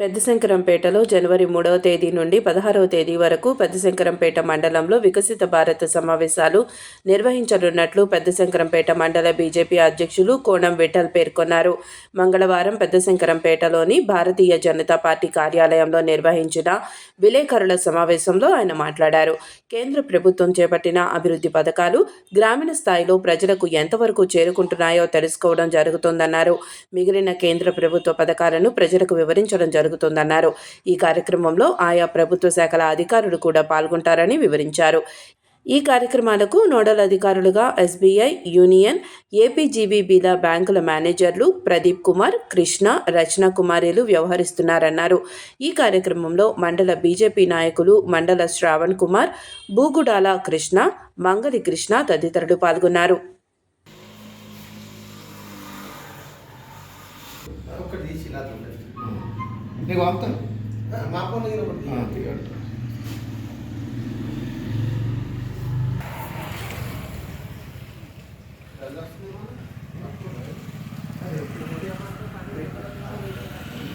పెద్దశంకరంపేటలో జనవరి మూడవ తేదీ నుండి పదహారవ తేదీ వరకు పెద్దశంకరంపేట మండలంలో వికసిత భారత్ సమావేశాలు నిర్వహించనున్నట్లు పెద్దశంకరంపేట మండల బీజేపీ అధ్యక్షులు కోణం విఠల్ పేర్కొన్నారు. మంగళవారం పెద్దశంకరంపేటలోని భారతీయ జనతా పార్టీ కార్యాలయంలో నిర్వహించిన విలేకరుల సమావేశంలో ఆయన మాట్లాడారు. కేంద్ర ప్రభుత్వం చేపట్టిన అభివృద్ధి పథకాలు గ్రామీణ స్థాయిలో ప్రజలకు ఎంతవరకు చేరుకుంటున్నాయో తెలుసుకోవడం జరుగుతుందన్నారు. మిగిలిన కేంద్ర ప్రభుత్వ పథకాలను ప్రజలకు వివరించడం జరుగుతుంది. జరుగుతుందన్నారు. ఈ కార్యక్రమంలో ఆయా ప్రభుత్వ శాఖల అధికారులు కూడా పాల్గొంటారని వివరించారు. ఈ కార్యక్రమాలకు నోడల్ అధికారులుగా ఎస్బీఐ యూనియన్ ఏపీజీబీబీల బ్యాంకుల మేనేజర్లు ప్రదీప్ కుమార్ కృష్ణ రచన కుమారిలు వ్యవహరిస్తున్నారన్నారు. ఈ కార్యక్రమంలో మండల బీజేపీ నాయకులు మండల శ్రావణ్ కుమార్ బూగుడాల కృష్ణ మంగలి కృష్ణ తదితరులు పాల్గొన్నారు. నీకు పంపుతాను మా ఫోన్ దగ్గర ఒకటి ఆ,